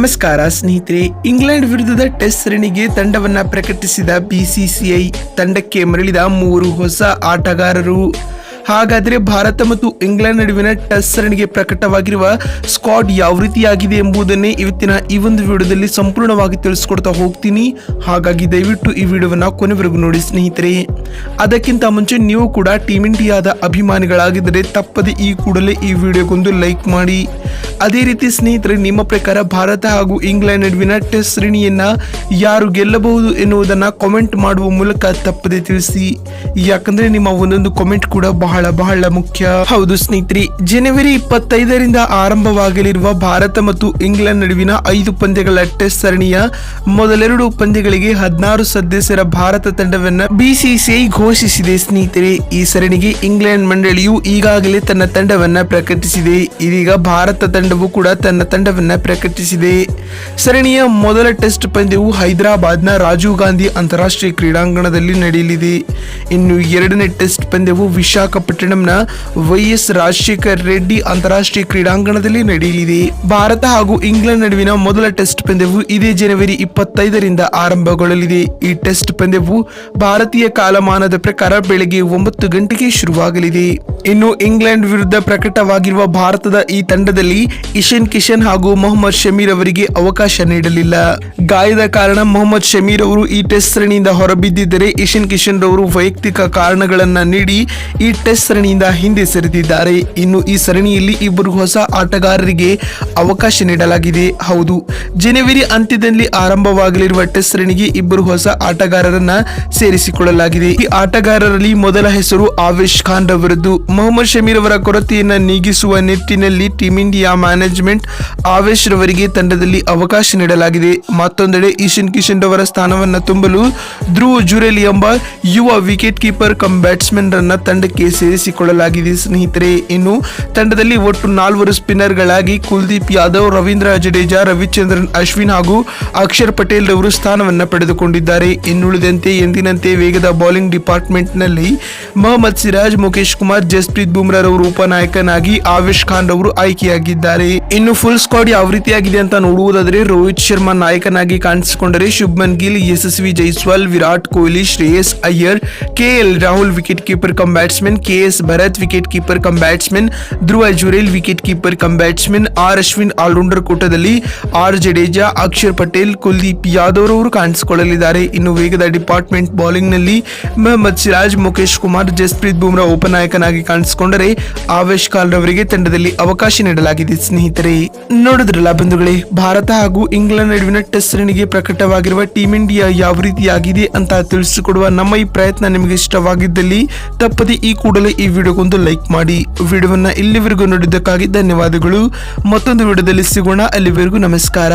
ನಮಸ್ಕಾರ ಸ್ನೇಹಿತರೆ. ಇಂಗ್ಲೆಂಡ್ ವಿರುದ್ಧದ ಟೆಸ್ಟ್ ಸರಣಿಗೆ ತಂಡವನ್ನ ಪ್ರಕಟಿಸಿದ ಬಿಸಿಸಿಐ ತಂಡಕ್ಕೆ ಮರಳಿದ ಮೂರು ಹೊಸ ಆಟಗಾರರು. ಹಾಗಾದ್ರೆ ಭಾರತ ಮತ್ತು ಇಂಗ್ಲೆಂಡ್ ನಡುವಿನ ಟೆಸ್ಟ್ ಸರಣಿಗೆ ಪ್ರಕಟವಾಗಿರುವ ಸ್ಕ್ವಾಡ್ ಯಾವ ರೀತಿಯಾಗಿದೆ ಎಂಬುದನ್ನೇ ಇವತ್ತಿನ ಈ ಒಂದು ವಿಡಿಯೋದಲ್ಲಿ ಸಂಪೂರ್ಣವಾಗಿ ತಿಳಿಸ್ಕೊಡ್ತಾ ಹೋಗ್ತೀನಿ. ಹಾಗಾಗಿ ದಯವಿಟ್ಟು ಈ ವಿಡಿಯೋವನ್ನ ಕೊನೆವರೆಗೂ ನೋಡಿ ಸ್ನೇಹಿತರೆ. ಅದಕ್ಕಿಂತ ಮುಂಚೆ ನೀವು ಕೂಡ ಟೀಮ್ ಇಂಡಿಯಾದ ಅಭಿಮಾನಿಗಳಾಗಿದ್ದರೆ ತಪ್ಪದೆ ಈ ಕೂಡಲೇ ಈ ವಿಡಿಯೋಗೊಂದು ಲೈಕ್ ಮಾಡಿ. ಅದೇ ರೀತಿ ಸ್ನೇಹಿತರೆ, ನಿಮ್ಮ ಪ್ರಕಾರ ಭಾರತ ಹಾಗೂ ಇಂಗ್ಲೆಂಡ್ ನಡುವಿನ ಟೆಸ್ಟ್ ಶ್ರೇಣಿಯನ್ನ ಯಾರು ಗೆಲ್ಲಬಹುದು ಎನ್ನುವುದನ್ನ ಕಾಮೆಂಟ್ ಮಾಡುವ ಮೂಲಕ ತಪ್ಪದೆ ತಿಳಿಸಿ. ಯಾಕಂದ್ರೆ ನಿಮ್ಮ ಒಂದೊಂದು ಕಾಮೆಂಟ್ ಕೂಡ ಬಹಳ ಬಹಳ ಮುಖ್ಯ. ಹೌದು ಸ್ನೇಹಿತರೆ, ಜನವರಿ ಇಪ್ಪತ್ತೈದರಿಂದ ಆರಂಭವಾಗಲಿರುವ ಭಾರತ ಮತ್ತು ಇಂಗ್ಲೆಂಡ್ ನಡುವಿನ ಐದು ಪಂದ್ಯಗಳ ಟೆಸ್ಟ್ ಸರಣಿಯ ಮೊದಲೆರಡು ಪಂದ್ಯಗಳಿಗೆ ಹದಿನಾರು ಸದಸ್ಯರ ಭಾರತ ತಂಡವನ್ನ ಬಿಸಿಸಿಐ ಘೋಷಿಸಿದೆ ಸ್ನೇಹಿತರೆ. ಈ ಸರಣಿಗೆ ಇಂಗ್ಲೆಂಡ್ ಮಂಡಳಿಯು ಈಗಾಗಲೇ ತನ್ನ ತಂಡವನ್ನ ಪ್ರಕಟಿಸಿದೆ. ಇದೀಗ ಭಾರತ ತಂಡವು ಕೂಡ ತನ್ನ ತಂಡವನ್ನ ಪ್ರಕಟಿಸಿದೆ. ಸರಣಿಯ ಮೊದಲ ಟೆಸ್ಟ್ ಪಂದ್ಯವು ಹೈದರಾಬಾದ್ನ ರಾಜೀವ್ ಗಾಂಧಿ ಅಂತಾರಾಷ್ಟ್ರೀಯ ಕ್ರೀಡಾಂಗಣದಲ್ಲಿ ನಡೆಯಲಿದೆ. ಇನ್ನು ಎರಡನೇ ಟೆಸ್ಟ್ ಪಂದ್ಯವು ವಿಶಾಖಪಟ್ಟಣಂನ ವೈಎಸ್ ರಾಜಶೇಖರ್ ರೆಡ್ಡಿ ಅಂತಾರಾಷ್ಟ್ರೀಯ ಕ್ರೀಡಾಂಗಣದಲ್ಲಿ ನಡೆಯಲಿದೆ. ಭಾರತ ಹಾಗೂ ಇಂಗ್ಲೆಂಡ್ ನಡುವಿನ ಮೊದಲ ಟೆಸ್ಟ್ ಪಂದ್ಯವು ಇದೇ ಜನವರಿ ಇಪ್ಪತ್ತೈದರಿಂದ ಆರಂಭಗೊಳ್ಳಲಿದೆ. ಈ ಟೆಸ್ಟ್ ಪಂದ್ಯವು ಭಾರತೀಯ ಕಾಲಮಾನದ ಪ್ರಕಾರ ಬೆಳಗ್ಗೆ ಒಂಬತ್ತು ಗಂಟೆಗೆ ಶುರುವಾಗಲಿದೆ. ಇನ್ನು ಇಂಗ್ಲೆಂಡ್ ವಿರುದ್ಧ ಪ್ರಕಟವಾಗಿರುವ ಭಾರತದ ಈ ತಂಡದಲ್ಲಿ ಇಶನ್ ಕಿಶನ್ ಹಾಗೂ ಮೊಹಮ್ಮದ್ ಶಮೀರ್ ಅವರಿಗೆ ಅವಕಾಶ ನೀಡಲಿಲ್ಲ. ಗಾಯದ ಕಾರಣ ಮೊಹಮ್ಮದ್ ಶಮೀರ್ ಅವರು ಈ ಟೆಸ್ಟ್ ಸರಣಿಯಿಂದ ಹೊರಬಿದ್ದಿದ್ದರೆ ಇಶನ್ ಕಿಶನ್ ರವರು ವೈಯಕ್ತಿಕ ಕಾರಣಗಳನ್ನ ನೀಡಿ ಈ ಟೆಸ್ಟ್ ಸರಣಿಯಿಂದ ಹಿಂದೆ ಸರಿದಿದ್ದಾರೆ. ಇನ್ನು ಈ ಸರಣಿಯಲ್ಲಿ ಇಬ್ಬರು ಹೊಸ ಆಟಗಾರರಿಗೆ ಅವಕಾಶ ನೀಡಲಾಗಿದೆ. ಹೌದು, ಜನವರಿ ಅಂತ್ಯದಲ್ಲಿ ಆರಂಭವಾಗಲಿರುವ ಟೆಸ್ಟ್ ಸರಣಿಗೆ ಇಬ್ಬರು ಹೊಸ ಆಟಗಾರರನ್ನ ಸೇರಿಸಿಕೊಳ್ಳಲಾಗಿದೆ. ಈ ಆಟಗಾರರಲ್ಲಿ ಮೊದಲ ಹೆಸರು ಆವೇಶ್ ಖಾನ್ ರವರದ್ದು ಮೊಹಮ್ಮದ್ ಶಮೀರ್ ಅವರ ಕೊರತೆಯನ್ನು ನೀಗಿಸುವ ನಿಟ್ಟಿನಲ್ಲಿ ಟೀಂ ಇಂಡಿಯಾ ಮ್ಯಾನೇಜ್ಮೆಂಟ್ ಆವೇಶ್ ರವರಿಗೆ ತಂಡದಲ್ಲಿ ಅವಕಾಶ ನೀಡಲಾಗಿದೆ. ಮತ್ತೊಂದೆಡೆ ಈಶನ್ ಕಿಶನ್ ರವರ ಸ್ಥಾನವನ್ನು ತುಂಬಲು ಧ್ರುವ ಜುರೇಲಿ ಎಂಬ ಯುವ ವಿಕೆಟ್ ಕೀಪರ್ ಕಮ್ ಬ್ಯಾಟ್ಸ್ಮನ್ ರನ್ನ ತಂಡಕ್ಕೆ ಸೇರಿಸಿಕೊಳ್ಳಲಾಗಿದೆ. ಸ್ನೇಹಿತರೆ, ಇನ್ನು ತಂಡದಲ್ಲಿ ಒಟ್ಟು ನಾಲ್ವರು ಸ್ಪಿನ್ನರ್ಗಳಾಗಿ ಕುಲ್ದೀಪ್ ಯಾದವ್, ರವೀಂದ್ರ ಜಡೇಜಾ, ರವಿಚಂದ್ರನ್, ಅಶ್ವಿನ್ ಹಾಗೂ ಅಕ್ಷರ್ ಪಟೇಲ್ ರವರು ಸ್ಥಾನವನ್ನು ಪಡೆದುಕೊಂಡಿದ್ದಾರೆ. ಇನ್ನುಳಿದಂತೆ ಎಂದಿನಂತೆ ವೇಗದ ಬೌಲಿಂಗ್ ಡಿಪಾರ್ಟ್ಮೆಂಟ್ನಲ್ಲಿ ಮೊಹಮ್ಮದ್ ಸಿರಾಜ್ ಮುಖೇಶ್ ಕುಮಾರ್, ಜಸ್ಪ್ರೀತ್ ಬುಮ್ರಾ ರವರು ಉಪನಾಯಕನಾಗಿ ಆವೇಶ್ ಖಾನ್ ರವರು ಆಯ್ಕೆಯಾಗಿದ್ದಾರೆ. ಇನ್ನು ಫುಲ್ ಸ್ಕ್ವಾಡ್ ಯಾವ ರೀತಿಯಾಗಿದೆ ಅಂತ ನೋಡುವುದಾದರೆ, ರೋಹಿತ್ ಶರ್ಮಾ ನಾಯಕನಾಗಿ ಕಾಣಿಸಿಕೊಂಡರೆ Shubman Gill, Yashasvi Jaiswal, Virat Kohli, Shreyas Iyer, KL Rahul wicket keeper cum batsman KS Bharat wicket keeper cum batsman Dhruv Jurel wicket keeper cum batsman R Ashwin all rounder ಕೂಟದಲ್ಲಿ R Jadeja Akshar Patel Kuldeep Yadav ರವರು ಕಾಣಿಸಿಕೊಳ್ಳಲಿದ್ದಾರೆ. ಇನ್ನು ವೇಗದ department ಬೌಲಿಂಗ್ನಲ್ಲಿ ಮೊಹಮ್ಮದ್ ಸಿರಾಜ್ ಮುಖೇಶ್ ಕುಮಾರ್ ಜಸ್ಪ್ರೀತ್ ಬುಮ್ರಾ ಉಪನಾಯಕನಾಗಿ ಕಾಣಿಸಿಕೊಂಡರೆ ಆವೇಶ್ ಕಾಲ್ ರವರಿಗೆ ತಂಡದಲ್ಲಿ ಅವಕಾಶ ನೀಡಲಾಗಿದೆ. ಸ್ನೇಹಿತರೆ, ನೋಡಿದ್ರಲ್ಲ ಬಂಧುಗಳೇ, ಭಾರತ ಹಾಗೂ ಇಂಗ್ಲೆಂಡ್ ನಡುವಿನ ಟೆಸ್ಟ್ ಸರಣಿಗೆ ಪ್ರಕಟವಾಗಿರುವ ಟೀಂ ಇಂಡಿಯಾ ಯಾವ ರೀತಿಯಾಗಿದೆ ಅಂತ ತಿಳಿಸಿಕೊಡುವ ನಮ್ಮ ಈ ಪ್ರಯತ್ನ ನಿಮಗೆ ಇಷ್ಟವಾಗಿದ್ದಲ್ಲಿ ತಪ್ಪದೆ ಈ ಕೂಡಲೇ ಈ ವಿಡಿಯೋಗೊಂದು ಲೈಕ್ ಮಾಡಿ. ವಿಡಿಯೋವನ್ನು ಇಲ್ಲಿವರೆಗೂ ನೋಡಿದ್ದಕ್ಕಾಗಿ ಧನ್ಯವಾದಗಳು. ಮತ್ತೊಂದು ವಿಡಿಯೋದಲ್ಲಿ ಸಿಗೋಣ. ಅಲ್ಲಿವರೆಗೂ ನಮಸ್ಕಾರ.